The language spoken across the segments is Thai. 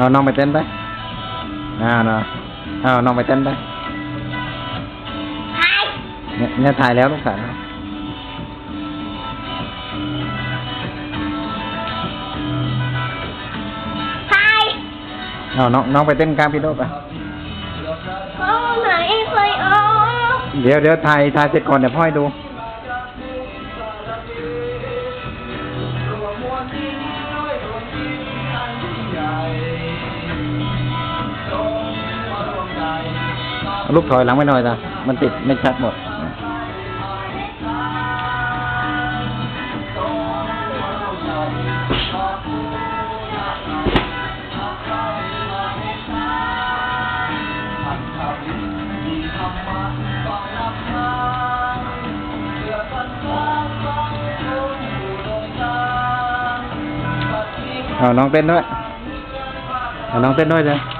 เอาน้องไปเต้นไปอ่าเนาะเอาน้องไปเต้นไปใช่เนี่ยเนี่ยถ่ายแล้วลูกถ่ายแล้วใช่เอาน้องน้องไปเต้นกลางพี่โดไปเขาไหนเคยออกเดี๋ยวเดี๋ยวถ่ายถ่ายเสร็จก่อนเดี๋ยวพ่อให้ดู ลูกถอยหลังไปหน่อยจ้ะมันติดไม่ชัดหมดเอาน้องเต้นด้วยเอาน้องเต้นด้วยเขีย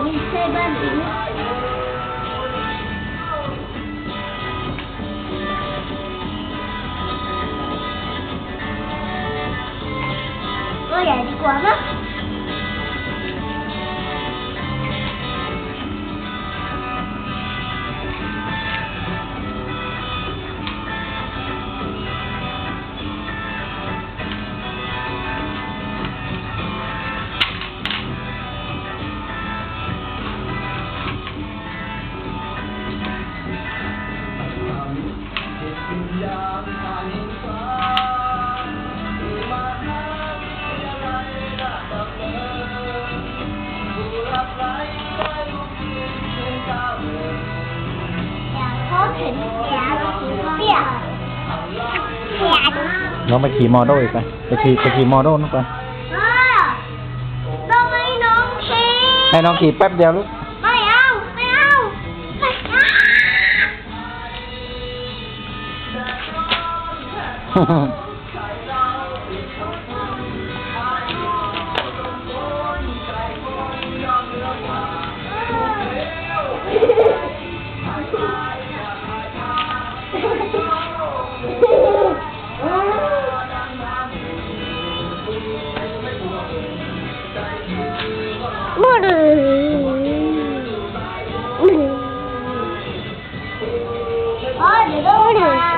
我也不管了。 นะเขาเห็นแกเปียกแขนน้องไปขี่มอเตอร์อีกไปไปขี่ไปขี่มอเตอร์นู่นไปอ่าต้องให้น้องขี่ให้น้องขี่แป๊บเดียวลูกไม่เอาไม่เอาไม่เอามืดอ๋อเดี๋ยวต้องมากระบา Hadi, doğru.